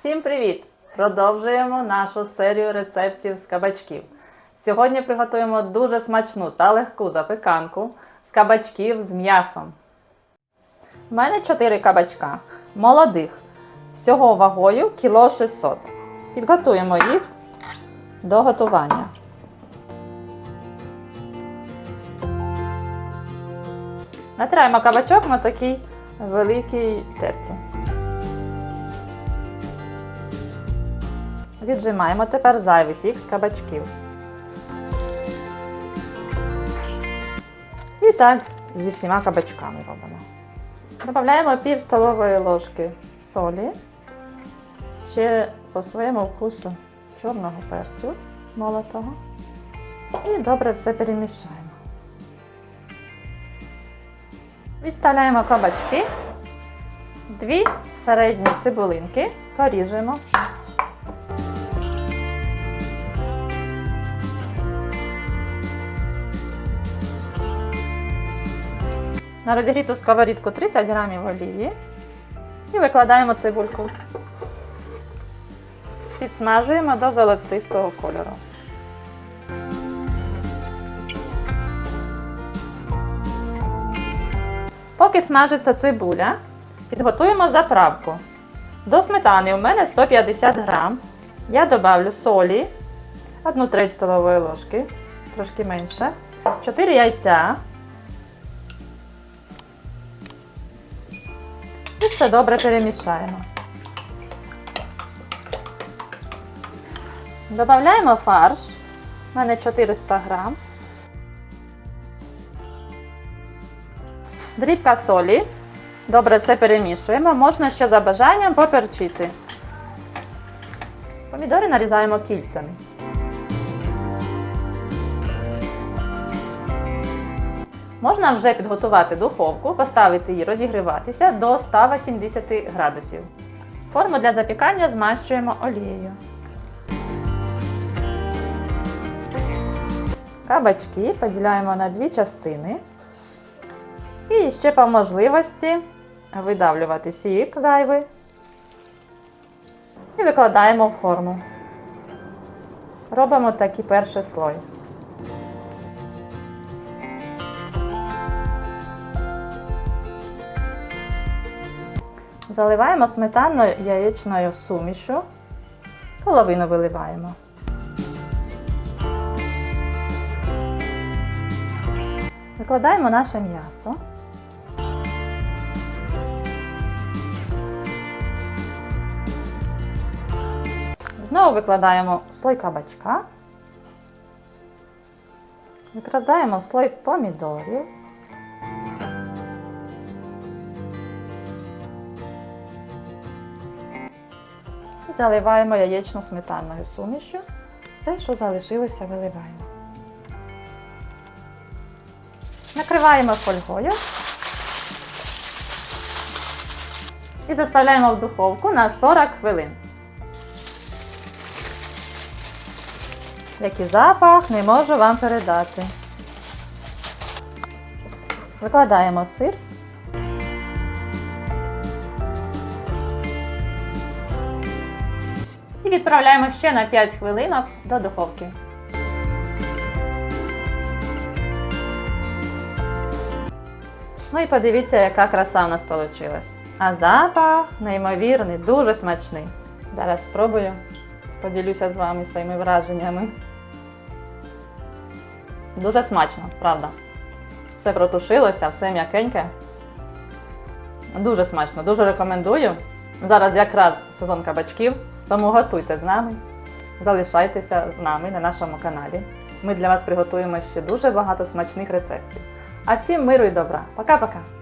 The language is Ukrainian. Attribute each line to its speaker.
Speaker 1: Всім привіт! Продовжуємо нашу серію рецептів з кабачків. Сьогодні приготуємо дуже смачну та легку запеканку з кабачків з м'ясом. У мене 4 кабачка молодих, всього вагою кіло 600. Підготуємо їх до готування. Натираємо кабачок на такій великій терці. Віджимаємо тепер зайвий сік з кабачків. І так зі всіма кабачками робимо. Додаємо пів столової ложки солі, ще по своєму вкусу чорного перцю молотого. І добре все перемішаємо. Відставляємо кабачки, дві середні цибулинки, поріжемо. На розігріту сковорідку 30 грамів олії і викладаємо цибульку. Підсмажуємо до золотистого кольору. Поки смажиться цибуля, підготуємо заправку. До сметани у мене 150 грам. Я добавлю солі, 1 треть столової ложки, трошки менше, 4 яйця. І все добре перемішаємо. Додаємо фарш. У мене 400 грам. Дрібка солі. Добре все перемішуємо. Можна ще за бажанням поперчити. Помідори нарізаємо кільцями. Можна вже підготувати духовку, поставити її розігріватися до 180 градусів. Форму для запікання змащуємо олією. Кабачки поділяємо на дві частини. І ще по можливості видавлювати сік зайвий. І викладаємо в форму. Робимо такий перший слой. Заливаємо сметанною яєчною сумішю. Половину виливаємо. Викладаємо наше м'ясо. Знову викладаємо слой кабачка. Викладаємо слой помідорів. Заливаємо яєчно сметанною сумішю. Все, що залишилося, виливаємо. Накриваємо фольгою і заставляємо в духовку на 40 хвилин. Який запах не можу вам передати. Викладаємо сир. І відправляємо ще на 5 хвилинок до духовки. Ну і подивіться, яка краса у нас вийшла. А запах неймовірний, дуже смачний. Зараз спробую, поділюся з вами своїми враженнями. Дуже смачно, правда. Все протушилося, все м'якеньке. Дуже смачно, дуже рекомендую. Зараз якраз сезон кабачків, тому готуйте з нами. Залишайтеся з нами на нашому каналі. Ми для вас приготуємо ще дуже багато смачних рецептів. А всім миру і добра. Пока-пока!